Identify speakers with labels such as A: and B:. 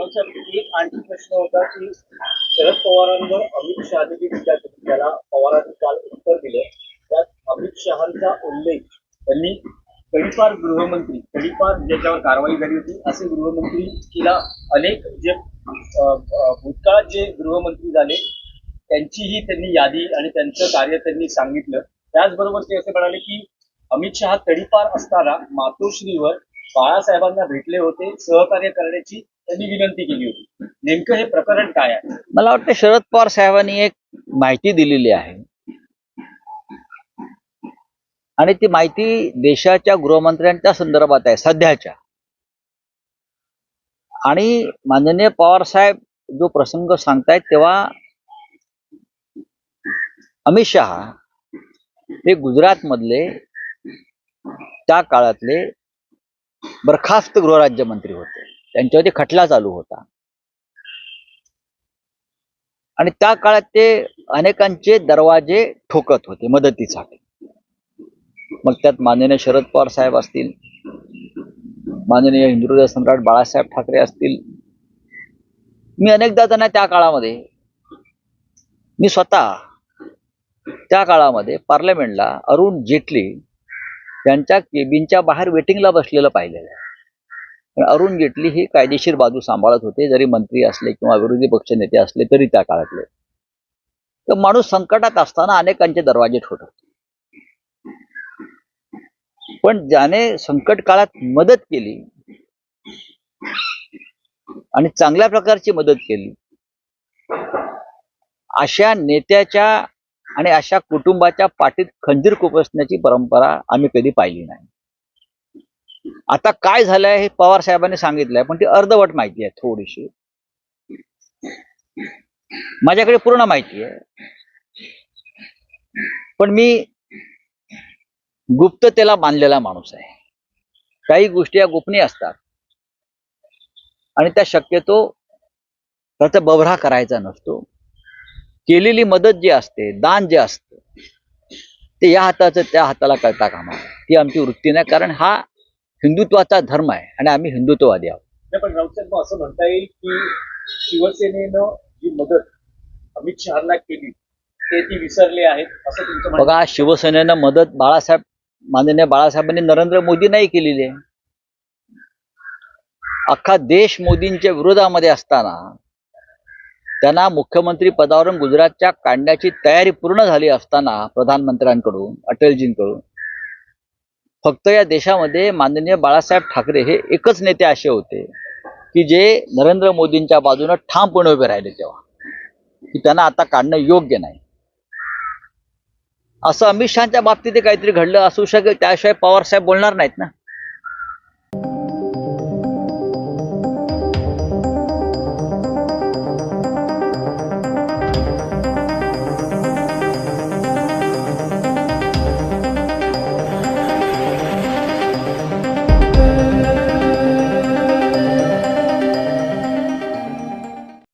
A: एक आणखी प्रश्न होता की शरद पवारांवर अमित शहाने जी टीका केली त्याला पवारांनी काल उत्तर दिलं. त्यात अमित शहांचा उल्लेख त्यांनी तडीपार गृहमंत्री तडीपार ज्याच्यावर कारवाई झाली होती असे गृहमंत्री तिला अनेक जे भूतकाळात जे गृहमंत्री झाले त्यांचीही त्यांनी यादी आणि त्यांचं कार्य त्यांनी सांगितलं. त्याचबरोबर ते असे म्हणाले की अमित शहा तडीपार असताना मातोश्रीवर बाळासाहेबांना भेटले होते सहकार्य करण्याची त्यांनी विनंती केली होती. नेमकं हे प्रकरण काय आहे?
B: मला वाटतं शरद पवार साहेबांनी एक माहिती दिलेली आहे. आणि ती माहिती देशाच्या गृहमंत्र्यांच्या संदर्भात आहे सध्याच्या. आणि माननीय पवार साहेब जो प्रसंग सांगतायत तेव्हा अमित शहा हे गुजरात मधले त्या काळातले बरखास्त गृहराज्यमंत्री होते. त्यांच्यावरती खटला चालू होता. आणि त्या काळात ते अनेकांचे दरवाजे ठोकत होते मदतीसाठी. मग त्यात माननीय शरद पवार साहेब असतील माननीय हिंदुराज सम्राट बाळासाहेब ठाकरे असतील. मी अनेकदा त्यांना त्या काळामध्ये मी स्वतः त्या काळामध्ये पार्लमेंटला अरुण जेटली यांच्या केबिनच्या बाहेर वेटिंगला बसलेलं पाहिलेलं आहे. अरुण जेटली ही कायदेशीर बाजू सांभाळत होते जरी मंत्री असले किंवा विरोधी पक्ष नेते असले तरी त्या काळातले. तर माणूस संकटात असताना अनेकांचे दरवाजे ठोठवतो. पण ज्याने संकट काळात मदत केली आणि चांगल्या प्रकारची मदत केली अशा नेत्याच्या आणि अशा कुटुंबाच्या पाठीत खंजीर खुपसण्याची परंपरा आम्ही कधी पाहिली नाही. आता काय झालंय हे पवार साहेबांनी सांगितलंय पण ती अर्धवट माहिती आहे थोडीशी. माझ्याकडे पूर्ण माहिती आहे. पण मी गुप्ततेला बांधलेला माणूस आहे. काही गोष्टी या गोपनीय असतात. आणि त्या शक्यतो त्याचा बबरा करायचा नसतो. केलेली मदत जी असते दान जे असतं ते या हाताचं त्या हाताला कळता कामा ती आमची वृत्ती नाही कारण हा हिंदुत्वाचा धर्म आहे आणि आम्ही हिंदुत्ववादी आहोत.
A: पण राऊत असं म्हणता येईल की शिवसेनेनं जी मदत अमित शहाना केली ते ती विसरले आहेत असं तुमचं
B: बघा शिवसेनेनं मदत बाळासाहेब माननीय बाळासाहेबांनी नरेंद्र मोदी नाही केलेली आहे. अख्खा देश मोदींच्या विरोधामध्ये असताना त्यांना मुख्यमंत्री पदावरून गुजरातच्या काढण्याची तयारी पूर्ण झाली असताना प्रधानमंत्र्यांकडून अटलजींकडून फक्त या देशामध्ये माननीय बाळासाहेब ठाकरे हे एकच नेते असे होते की जे नरेंद्र मोदींच्या बाजूने ठामपणे उभे राहिले तेव्हा की त्यांना आता काढणं योग्य नाही. असं अमित शहाच्या बाबतीत काहीतरी घडलं असू शकेल त्याशिवाय पवार साहेब बोलणार नाहीत ना.